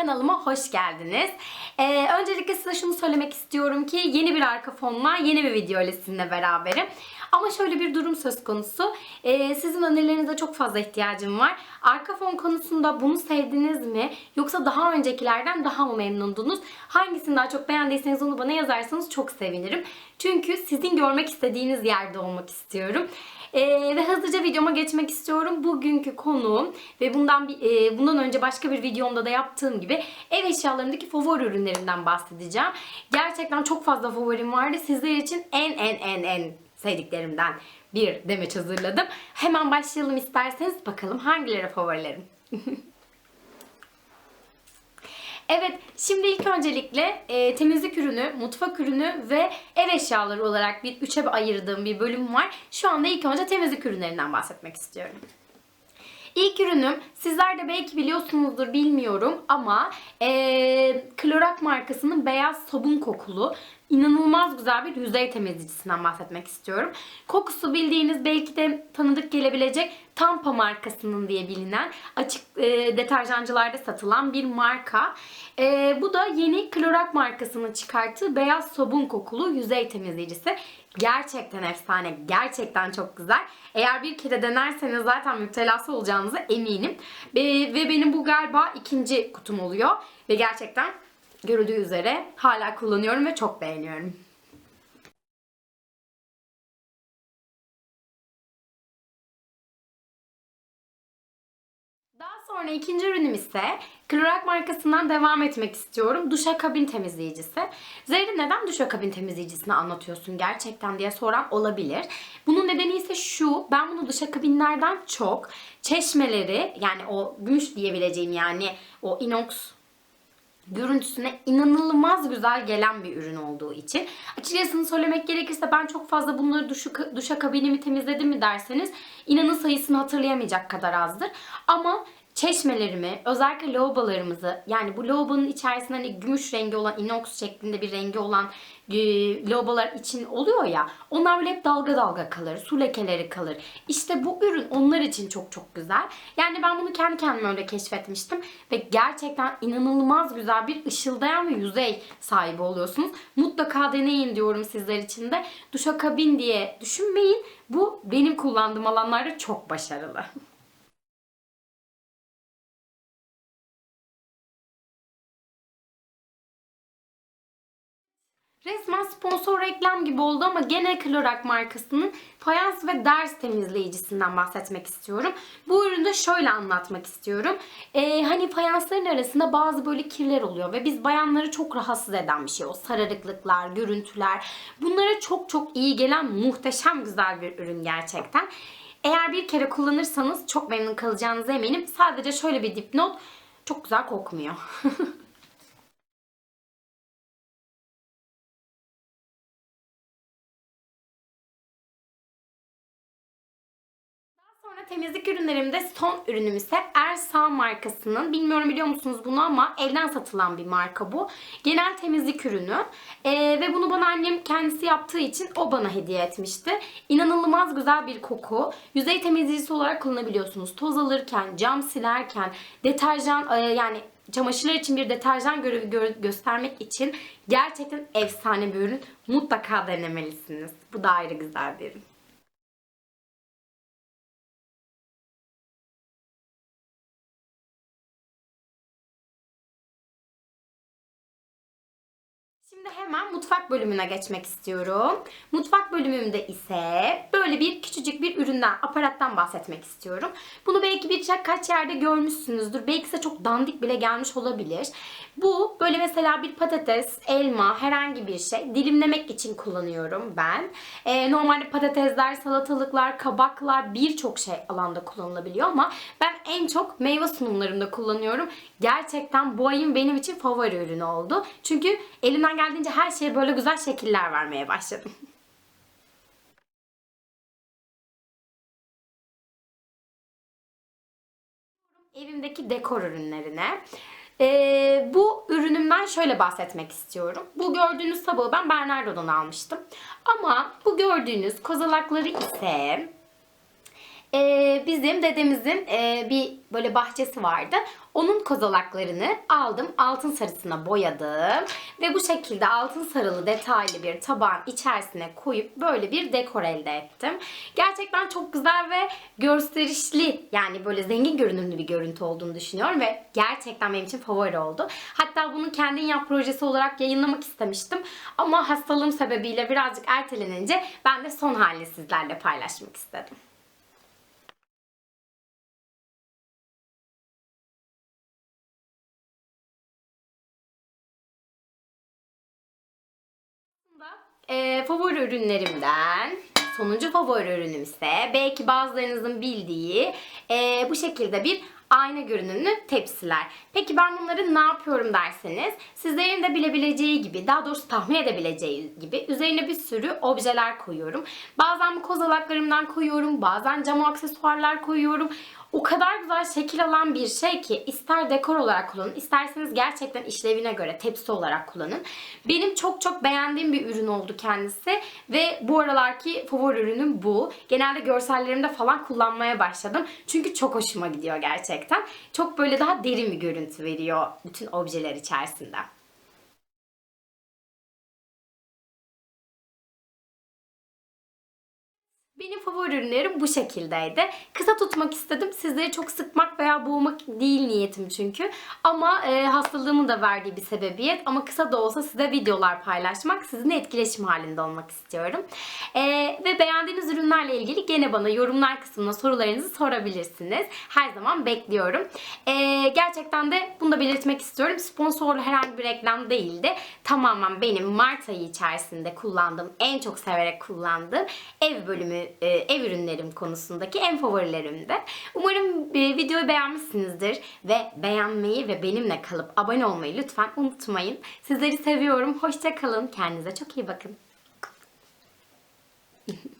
kanalıma hoş geldiniz. Ee, öncelikle size şunu söylemek istiyorum ki yeni bir arka fonla yeni bir video ile sizinle beraberim. Ama şöyle bir durum söz konusu. Ee, sizin önerilerinize çok fazla ihtiyacım var. Arka fon konusunda bunu sevdiniz mi? Yoksa daha öncekilerden daha mı memnundunuz? Hangisini daha çok beğendiyseniz onu bana yazarsanız çok sevinirim. Çünkü sizin görmek istediğiniz yerde olmak istiyorum. Ee, ve hızlıca videoma geçmek istiyorum. Bugünkü konuğum ve bundan bir, e, bundan önce başka bir videomda da yaptığım gibi ev eşyalarındaki favori ürünlerimden bahsedeceğim. Gerçekten çok fazla favorim vardı. Sizler için en en en en sevdiklerimden bir demeç hazırladım. Hemen başlayalım isterseniz. Bakalım hangileri favorilerim. Evet, şimdi ilk öncelikle e, temizlik ürünü, mutfak ürünü ve ev eşyaları olarak bir üçe ayırdığım bir bölüm var. Şu anda ilk önce temizlik ürünlerinden bahsetmek istiyorum. İlk ürünüm sizler de belki biliyorsunuzdur bilmiyorum ama e, Clorox markasının beyaz sabun kokulu inanılmaz güzel bir yüzey temizleyicisinden bahsetmek istiyorum. Kokusu bildiğiniz belki de tanıdık gelebilecek Tampa markasının diye bilinen açık e, deterjancılarda satılan bir marka. E, bu da yeni Clorox markasının çıkarttığı beyaz sabun kokulu yüzey temizleyicisi. Gerçekten efsane, gerçekten çok güzel. Eğer bir kere denerseniz zaten müptelası olacağınıza eminim. Ve, ve benim bu galiba ikinci kutum oluyor. Ve gerçekten görüldüğü üzere hala kullanıyorum ve çok beğeniyorum. Daha sonra ikinci ürünüm ise Clorox markasından devam etmek istiyorum. Duşakabin temizleyicisi. Zerrin neden duşakabin temizleyicisini anlatıyorsun gerçekten diye soran olabilir. Bunun nedeni ise şu. Ben bunu duşakabinlerden çok çeşmeleri yani o gümüş diyebileceğim yani o inox görüntüsüne inanılmaz güzel gelen bir ürün olduğu için. Açıkçası söylemek gerekirse ben çok fazla bunları duşu, duşakabinimi temizledim mi derseniz inanın sayısını hatırlayamayacak kadar azdır. Ama çeşmelerimi, özellikle lavabolarımızı yani bu lavabonun içerisinde hani gümüş rengi olan, inox şeklinde bir rengi olan e, lavabolar için oluyor ya onlar böyle hep dalga dalga kalır, su lekeleri kalır. İşte bu ürün onlar için çok çok güzel. Yani ben bunu kendi kendime öyle keşfetmiştim ve gerçekten inanılmaz güzel bir ışıldayan ve yüzey sahibi oluyorsunuz. Mutlaka deneyin diyorum sizler için de. Duşakabin diye düşünmeyin. Bu benim kullandığım alanlarda çok başarılı. Resmen sponsor reklam gibi oldu ama gene Clorox markasının fayans ve ders temizleyicisinden bahsetmek istiyorum. Bu ürünü de şöyle anlatmak istiyorum. Ee, hani fayansların arasında bazı böyle kirler oluyor ve biz bayanları çok rahatsız eden bir şey o. Sararıklıklar, görüntüler. Bunlara çok çok iyi gelen muhteşem güzel bir ürün gerçekten. Eğer bir kere kullanırsanız çok memnun kalacağınıza eminim. Sadece şöyle bir dipnot. Çok güzel kokmuyor. temizlik ürünlerimde son ürünüm ise Ersa markasının bilmiyorum biliyor musunuz bunu ama evden satılan bir marka bu. Genel temizlik ürünü ee, ve bunu bana annem kendisi yaptığı için o bana hediye etmişti. İnanılmaz güzel bir koku. Yüzey temizleyicisi olarak kullanabiliyorsunuz. Toz alırken, cam silerken, deterjan e, yani çamaşırlar için bir deterjan görevi gö- göstermek için gerçekten efsane bir ürün. Mutlaka denemelisiniz. Bu da ayrı güzel bir ürün. Şimdi hemen mutfak bölümüne geçmek istiyorum. Mutfak bölümümde ise böyle bir küçücük bir üründen, aparattan bahsetmek istiyorum. Bunu belki birkaç yerde görmüşsünüzdür. Belki size çok dandik bile gelmiş olabilir. Bu böyle mesela bir patates, elma, herhangi bir şey dilimlemek için kullanıyorum ben. Ee, normalde patatesler, salatalıklar, kabaklar birçok şey alanda kullanılabiliyor ama ben en çok meyve sunumlarımda kullanıyorum. Gerçekten bu ayın benim için favori ürünü oldu. Çünkü elimden geldiğince her şeye böyle güzel şekiller vermeye başladım. Evimdeki dekor ürünlerine. Ee, bu ürünümden şöyle bahsetmek istiyorum. Bu gördüğünüz tabağı ben Bernardo'dan almıştım. Ama bu gördüğünüz kozalakları ise e, bizim dedemizin e, bir böyle bahçesi vardı. Onun kozalaklarını aldım, altın sarısına boyadım ve bu şekilde altın sarılı detaylı bir tabağın içerisine koyup böyle bir dekor elde ettim. Gerçekten çok güzel ve gösterişli yani böyle zengin görünümlü bir görüntü olduğunu düşünüyorum ve gerçekten benim için favori oldu. Hatta bunu kendin yap projesi olarak yayınlamak istemiştim ama hastalığım sebebiyle birazcık ertelenince ben de son halini sizlerle paylaşmak istedim. E, favori ürünlerimden sonuncu favori ürünüm ise belki bazılarınızın bildiği e, bu şekilde bir ayna görünümlü tepsiler. Peki ben bunları ne yapıyorum derseniz sizlerin de bilebileceği gibi daha doğrusu tahmin edebileceği gibi üzerine bir sürü objeler koyuyorum. Bazen bu kozalaklarımdan koyuyorum bazen cam aksesuarlar koyuyorum. O kadar güzel şekil alan bir şey ki ister dekor olarak kullanın, isterseniz gerçekten işlevine göre tepsi olarak kullanın. Benim çok çok beğendiğim bir ürün oldu kendisi ve bu aralarki favori ürünüm bu. Genelde görsellerimde falan kullanmaya başladım. Çünkü çok hoşuma gidiyor gerçekten. Çok böyle daha derin bir görüntü veriyor bütün objeler içerisinde. Benim favori ürünlerim bu şekildeydi. Kısa tutmak istedim. Sizleri çok sıkmak veya boğmak değil niyetim çünkü. Ama e, hastalığımın da verdiği bir sebebiyet. Ama kısa da olsa size videolar paylaşmak, sizinle etkileşim halinde olmak istiyorum. E, ve beğendiğiniz ürünlerle ilgili gene bana yorumlar kısmına sorularınızı sorabilirsiniz. Her zaman bekliyorum. E, gerçekten de bunu da belirtmek istiyorum. Sponsorlu herhangi bir reklam değildi. Tamamen benim Mart ayı içerisinde kullandığım, en çok severek kullandığım ev bölümü e, ev ürünlerim konusundaki en favorilerimdi. Umarım e, videoyu beğenmişsinizdir ve beğenmeyi ve benimle kalıp abone olmayı lütfen unutmayın. Sizleri seviyorum. Hoşça kalın. Kendinize çok iyi bakın.